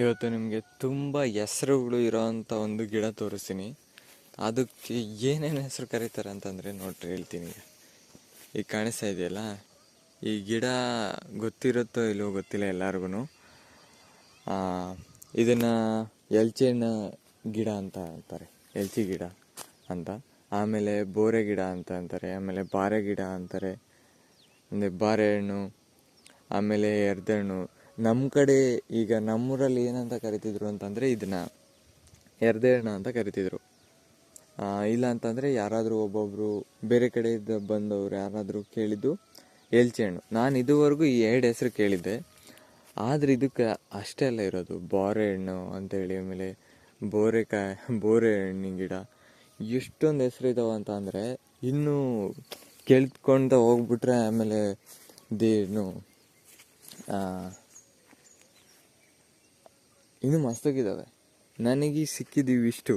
ಇವತ್ತು ನಿಮಗೆ ತುಂಬ ಹೆಸರುಗಳು ಇರೋವಂಥ ಒಂದು ಗಿಡ ತೋರಿಸ್ತೀನಿ. ಅದಕ್ಕೆ ಏನೇನು ಹೆಸರು ಕರೀತಾರೆ ಅಂತಂದರೆ ನೋಡ್ರಿ, ಹೇಳ್ತೀನಿ. ಈಗ ಕಾಣಿಸ್ತಾ ಇದೆಯಲ್ಲ? ಈ ಗಿಡ ಗೊತ್ತಿರುತ್ತೋ ಇಲ್ಲೋ ಗೊತ್ತಿಲ್ಲ ಎಲ್ಲರಿಗೂ ಇದನ್ನು ಎಲ್ಚೆಣ್ಣ ಗಿಡ ಅಂತ ಅಂತಾರೆ. ಎಲ್ಚಿ ಗಿಡ ಅಂತ. ಆಮೇಲೆ ಬೋರೆ ಗಿಡ ಅಂತ ಅಂತಾರೆ. ಆಮೇಲೆ ಬಾರೆ ಗಿಡ ಅಂತಾರೆ. ಅಂದರೆ ಬಾರೆಹಣ್ಣು ಆಮೇಲೆ ಎರ್ದಣ್ಣು ನಮ್ಮ ಕಡೆ ಈಗ ನಮ್ಮೂರಲ್ಲಿ ಏನಂತ ಕರಿತಿದ್ರು ಅಂತಂದರೆ ಇದನ್ನ ಎರ್ದೇಣ ಅಂತ ಕರಿತಿದ್ರು. ಇಲ್ಲ ಅಂತಂದರೆ ಯಾರಾದರೂ ಒಬ್ಬೊಬ್ಬರು ಬೇರೆ ಕಡೆಯಿಂದ ಬಂದವರು ಯಾರಾದರೂ ಕೇಳಿದ್ದು ಎಲ್ಚೆ ಹಣ್ಣು ನಾನು ಇದುವರೆಗೂ ಈ ಎರಡು ಹೆಸರು ಕೇಳಿದ್ದೆ. ಆದರೆ ಇದಕ್ಕೆ ಅಷ್ಟೇ ಅಲ್ಲ ಇರೋದು. ಬೋರೆ ಹಣ್ಣು ಅಂತೇಳಿ, ಆಮೇಲೆ ಬೋರೆಕಾಯಿ ಬೋರೆ ಹಣ್ಣಿನ ಗಿಡ. ಎಷ್ಟೊಂದು ಹೆಸರು ಇದಾವೆ ಅಂತ ಅಂದರೆ ಇನ್ನೂ ಕೇಳ್ಕೊಂತ ಹೋಗ್ಬಿಟ್ರೆ ಆಮೇಲೆ ದೇನು ಇನ್ನೂ ಮಸ್ತಾಗಿದ್ದಾವೆ ನನಗೆ ಸಿಕ್ಕಿದ್ದೀವಿ ಇಷ್ಟು.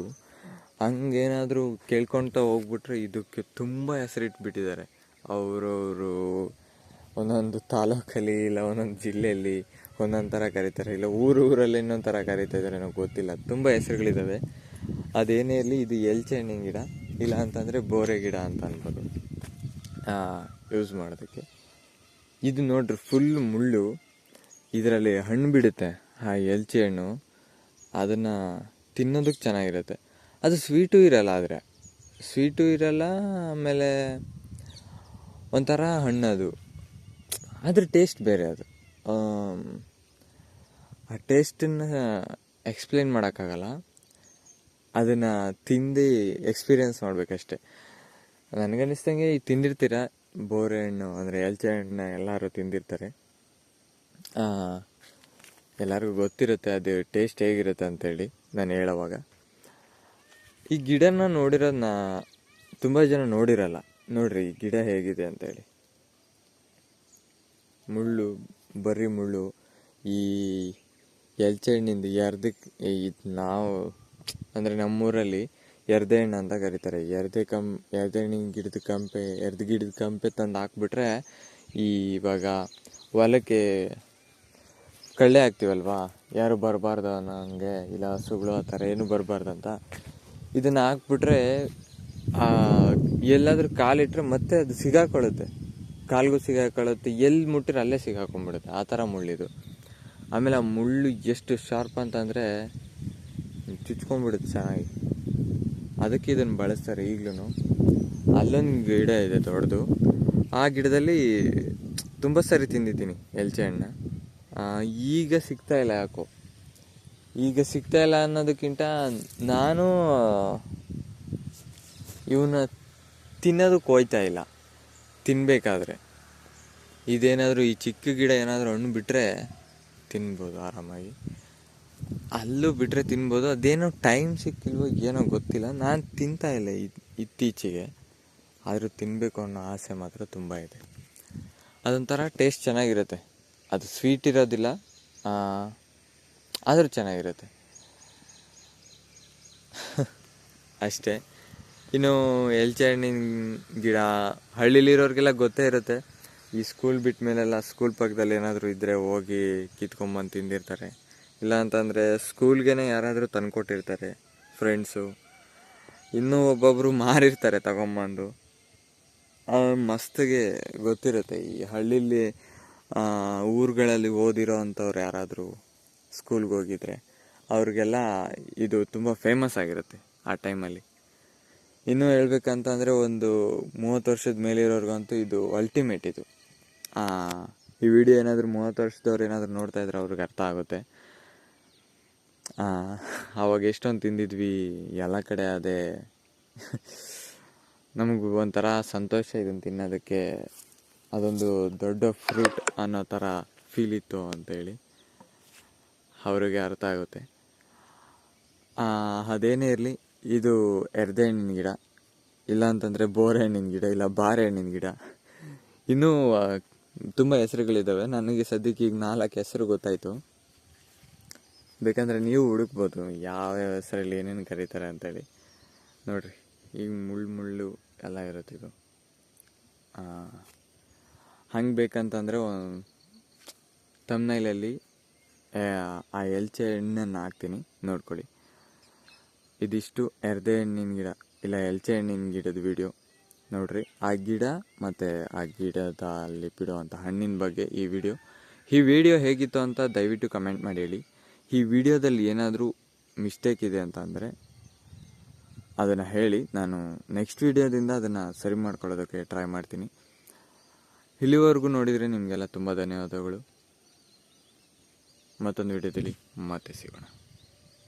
ಹಂಗೇನಾದರೂ ಕೇಳ್ಕೊತ ಹೋಗ್ಬಿಟ್ರೆ ಇದಕ್ಕೆ ತುಂಬ ಹೆಸರಿಟ್ಬಿಟ್ಟಿದ್ದಾರೆ. ಅವರವರು ಒಂದೊಂದು ತಾಲೂಕಲ್ಲಿ ಇಲ್ಲ, ಒಂದೊಂದು ಜಿಲ್ಲೆಯಲ್ಲಿ ಒಂದೊಂದು ಥರ ಕರೀತಾರೆ. ಇಲ್ಲ, ಊರು ಊರಲ್ಲಿ ಇನ್ನೊಂದು ಥರ ಕರೀತಾ ಇದ್ದಾರೆ ನನಗೆ ಗೊತ್ತಿಲ್ಲ. ತುಂಬ ಹೆಸರುಗಳಿದ್ದಾವೆ ಅದೇನೇ ಇರಲಿ, ಇದು ಎಲ್ಚೆ ಹಣ್ಣಿನ ಗಿಡ, ಇಲ್ಲ ಅಂತಂದರೆ ಬೋರೆ ಗಿಡ ಅಂತ ಅನ್ಬೋದು. ಯೂಸ್ ಮಾಡೋದಕ್ಕೆ. ಇದು ನೋಡ್ರಿ ಫುಲ್ ಮುಳ್ಳು. ಇದರಲ್ಲಿ ಹಣ್ಣು ಬಿಡುತ್ತೆ. ಆ ಎಲ್ಚಿ ಹಣ್ಣು ಅದನ್ನು ತಿನ್ನೋದಕ್ಕೆ ಚೆನ್ನಾಗಿರುತ್ತೆ. ಅದು ಸ್ವೀಟು ಇರಲ್ಲ ಆದರೆ. ಸ್ವೀಟು ಇರಲ್ಲ, ಆಮೇಲೆ ಒಂಥರ ಹಣ್ಣು ಅದು ಅದ್ರ ಟೇಸ್ಟ್ ಬೇರೆ ಅದು. ಆ ಟೇಸ್ಟನ್ನು ಎಕ್ಸ್ಪ್ಲೇನ್ ಮಾಡೋಕ್ಕಾಗಲ್ಲ. ಅದನ್ನು ತಿಂದು ಎಕ್ಸ್ಪೀರಿಯನ್ಸ್ ಮಾಡಬೇಕಷ್ಟೆ. ನನಗನ್ನಿಸ್ದಂಗೆ ಈ ತಿಂದಿರ್ತೀರ? ಬೋರೆ ಹಣ್ಣು ಅಂದರೆ ಎಲ್ಚೆ ಹಣ್ಣನ್ನ ಎಲ್ಲರೂ ತಿಂದಿರ್ತಾರೆ. ಎಲ್ಲರಿಗೂ ಗೊತ್ತಿರುತ್ತೆ ಅದು ಟೇಸ್ಟ್ ಹೇಗಿರುತ್ತೆ ಅಂತೇಳಿ ನಾನು ಹೇಳೋವಾಗ. ಈ ಗಿಡನ ನೋಡಿರೋದು ನಾ ತುಂಬ ಜನ ನೋಡಿರಲ್ಲ. ನೋಡ್ರಿ ಈ ಗಿಡ ಹೇಗಿದೆ ಅಂತೇಳಿ. ಮುಳ್ಳು ಬರೀ ಮುಳ್ಳು, ಈ ಎಲ್ಚೆ ಹಣ್ಣಿಂದ ಎರ್ದಕ್ಕೆ ಇದು ನಾವು ಅಂದರೆ ನಮ್ಮೂರಲ್ಲಿ ಎರ್ದೆ ಹಣ್ಣು ಅಂತ ಕರೀತಾರೆ. ಎರ್ದೆ ಕಂ ಎರ್ದೆ ಹಣ್ಣಿನ ಗಿಡದ ಕಂಪೆ, ಎರ್ದು ಗಿಡದ ಕಂಪೆ ತಂದು ಹಾಕ್ಬಿಟ್ರೆ ಈ ಇವಾಗ ಹೊಲಕ್ಕೆ ಕಳ್ಳೆ ಹಾಕ್ತೀವಲ್ವಾ? ಯಾರು ಬರಬಾರ್ದು ಅನ್ನೋಂಗೆ ಇಲ್ಲ, ಹಸುಗಳು ಆ ಥರ ಏನು ಅಂತ. ಇದನ್ನು ಹಾಕ್ಬಿಟ್ರೆ ಎಲ್ಲಾದರೂ ಕಾಲಿಟ್ಟರೆ ಮತ್ತೆ ಅದು ಸಿಗಾಕೊಳ್ಳುತ್ತೆ. ಕಾಲ್ಗೂ ಸಿಗಾಕೊಳ್ಳುತ್ತೆ ಎಲ್ಲಿ ಮುಟ್ಟಿದ್ರೆ ಅಲ್ಲೇ ಸಿಗಾಕೊಂಡ್ಬಿಡುತ್ತೆ, ಆ ಥರ ಮುಳ್ಳಿದು ಆಮೇಲೆ ಆ ಮುಳ್ಳು ಎಷ್ಟು ಶಾರ್ಪ್ ಅಂತಂದರೆ ಚುಚ್ಕೊಂಡ್ಬಿಡುತ್ತೆ ಚೆನ್ನಾಗಿ. ಅದಕ್ಕೆ ಇದನ್ನು ಬಳಸ್ತಾರೆ ಈಗಲೂ ಅಲ್ಲೊಂದು ಗಿಡ ಇದೆ ದೊಡ್ಡದು. ಆ ಗಿಡದಲ್ಲಿ ತುಂಬ ಸರಿ ತಿಂದಿದ್ದೀನಿ ಎಲ್ಚೆ ಹಣ್ಣು ಈಗ ಸಿಗ್ತಾ ಇಲ್ಲ ಯಾಕೋ. ಈಗ ಸಿಗ್ತಾ ಇಲ್ಲ ಅನ್ನೋದಕ್ಕಿಂತ ನಾನು ಇವನ್ನ ತಿನ್ನೋದಕ್ಕೆ ಹೋಯ್ತಾ ಇಲ್ಲ. ತಿನ್ನಬೇಕಾದ್ರೆ ಇದೇನಾದರೂ ಈ ಚಿಕ್ಕ ಗಿಡ ಏನಾದರೂ ಹಣ್ಣು ಬಿಟ್ಟರೆ ತಿನ್ಬೋದು ಆರಾಮಾಗಿ. ಅಲ್ಲೂ ಬಿಟ್ಟರೆ ತಿನ್ಬೋದು. ಅದೇನೋ ಟೈಮ್ ಸಿಕ್ಕಿಲ್ವೋ ಏನೋ ಗೊತ್ತಿಲ್ಲ. ನಾನು ತಿಂತಾ ಇಲ್ಲ ಇತ್ತೀಚೆಗೆ. ಆದರೂ ತಿನ್ನಬೇಕು ಅನ್ನೋ ಆಸೆ ಮಾತ್ರ ತುಂಬ ಇದೆ. ಅದೊಂಥರ ಟೇಸ್ಟ್ ಚೆನ್ನಾಗಿರುತ್ತೆ. ಅದು ಸ್ವೀಟ್ ಇರೋದಿಲ್ಲ. ಆದರೂ ಚೆನ್ನಾಗಿರುತ್ತೆ. ಅಷ್ಟೇ. ಇನ್ನು ಎಲ್ಚೆ ಹಣ್ಣಿನ ಗಿಡ, ಹಳ್ಳಿಲಿರೋರಿಗೆಲ್ಲ ಗೊತ್ತೇ ಇರುತ್ತೆ. ಈ ಸ್ಕೂಲ್ ಬಿಟ್ಟ ಮೇಲೆಲ್ಲ ಸ್ಕೂಲ್ ಪಕ್ಕದಲ್ಲಿ ಏನಾದರೂ ಇದ್ದರೆ ಹೋಗಿ ಕಿತ್ಕೊಂಬಂದು ತಿಂದಿರ್ತಾರೆ. ಇಲ್ಲ ಅಂತಂದರೆ ಸ್ಕೂಲ್ಗೆ ಯಾರಾದರೂ ತಂದುಕೊಟ್ಟಿರ್ತಾರೆ ಫ್ರೆಂಡ್ಸು ಇನ್ನೂ ಒಬ್ಬೊಬ್ಬರು ಮಾರಿರ್ತಾರೆ ತಗೊಂಬಂದು. ಮಸ್ತಿಗೆ ಗೊತ್ತಿರುತ್ತೆ ಈ ಹಳ್ಳಿಲಿ ಊರುಗಳಲ್ಲಿ ಓದಿರೋ ಅಂಥವ್ರು ಯಾರಾದರೂ ಸ್ಕೂಲ್ಗೆ ಹೋಗಿದ್ರೆ ಅವ್ರಿಗೆಲ್ಲ ಇದು ತುಂಬ ಫೇಮಸ್ ಆಗಿರುತ್ತೆ ಆ ಟೈಮಲ್ಲಿ ಇನ್ನೂ ಹೇಳ್ಬೇಕಂತಂದರೆ ಒಂದು ಮೂವತ್ತು ವರ್ಷದ ಮೇಲಿರೋರ್ಗಂತೂ ಇದು ಅಲ್ಟಿಮೇಟ್ ಇದು. ಈ ವಿಡಿಯೋ ಏನಾದರೂ ಮೂವತ್ತು ವರ್ಷದವ್ರು ಏನಾದರೂ ನೋಡ್ತಾ ಇದ್ರೆ ಅವ್ರಿಗೆ ಅರ್ಥ ಆಗುತ್ತೆ. ಅವಾಗ ಎಷ್ಟೊಂದು ತಿಂದಿದ್ವಿ, ಎಲ್ಲ ಕಡೆ ಅದೇ. ನಮಗೆ ಒಂಥರ ಸಂತೋಷ ಇದನ್ನು ತಿನ್ನೋದಕ್ಕೆ. ಅದೊಂದು ದೊಡ್ಡ ಫ್ರೂಟ್ ಅನ್ನೋ ಥರ ಫೀಲ್ ಇತ್ತು ಅಂತೇಳಿ ಅವರಿಗೆ ಅರ್ಥ ಆಗುತ್ತೆ. ಅದೇನೇ ಇರಲಿ, ಇದು ಎರ್ದೆ ಹಣ್ಣಿನ ಗಿಡ ಇಲ್ಲ ಅಂತಂದರೆ ಬೋರೆ ಹಣ್ಣಿನ ಗಿಡ, ಇಲ್ಲ ಬಾರೆ ಹಣ್ಣಿನ ಗಿಡ. ಇನ್ನೂ ತುಂಬ ಹೆಸರುಗಳಿದ್ದಾವೆ. ನನಗೆ ಸದ್ಯಕ್ಕೆ ಈಗ ನಾಲ್ಕು ಹೆಸರು ಗೊತ್ತಾಯಿತು. ಬೇಕಂದರೆ ನೀವು ಹುಡುಕ್ಬೋದು ಯಾವ ಹೆಸರಲ್ಲಿ ಏನೇನು ಕರೀತಾರೆ ಅಂತೇಳಿ ನೋಡಿರಿ, ಈಗ ಮುಳ್ಳು ಮುಳ್ಳು ಎಲ್ಲ ಇರುತ್ತೆ ಇದು. ಹಂಗೆ ಬೇಕಂತಂದರೆ ತಮ್ನೈಲಲ್ಲಿ ಆ ಎಲ್ಚೆ ಹಣ್ಣನ್ನು ಹಾಕ್ತೀನಿ. ನೋಡ್ಕೊಳ್ಳಿ. ಇದಿಷ್ಟು ಎರ್ದೆ ಹಣ್ಣಿನ ಗಿಡ, ಇಲ್ಲ ಎಲ್ಚೆ ಹಣ್ಣಿನ ಗಿಡದ ವಿಡಿಯೋ ನೋಡ್ರಿ, ಆ ಗಿಡ ಮತ್ತು ಆ ಗಿಡದ ಅಲ್ಲಿ ಬಿಡುವಂಥ ಹಣ್ಣಿನ ಬಗ್ಗೆ ಈ ವಿಡಿಯೋ ಈ ವಿಡಿಯೋ ಹೇಗಿತ್ತು ಅಂತ ದಯವಿಟ್ಟು ಕಮೆಂಟ್ ಮಾಡಿ ಹೇಳಿ. ಈ ವಿಡಿಯೋದಲ್ಲಿ ಏನಾದರೂ ಮಿಸ್ಟೇಕ್ ಇದೆ ಅಂತ ಅಂದರೆ ಅದನ್ನು ಹೇಳಿ. ನಾನು ನೆಕ್ಸ್ಟ್ ವಿಡಿಯೋದಿಂದ ಅದನ್ನು ಸರಿ ಮಾಡ್ಕೊಳ್ಳೋದಕ್ಕೆ ಟ್ರೈ ಮಾಡ್ತೀನಿ. ಇಲ್ಲಿವರೆಗೂ ನೋಡಿದರೆ ನಿಮಗೆಲ್ಲ ತುಂಬ ಧನ್ಯವಾದಗಳು. ಮತ್ತೊಂದು ವಿಡಿಯೋದಲ್ಲಿ ಮತ್ತೆ ಸಿಗೋಣ.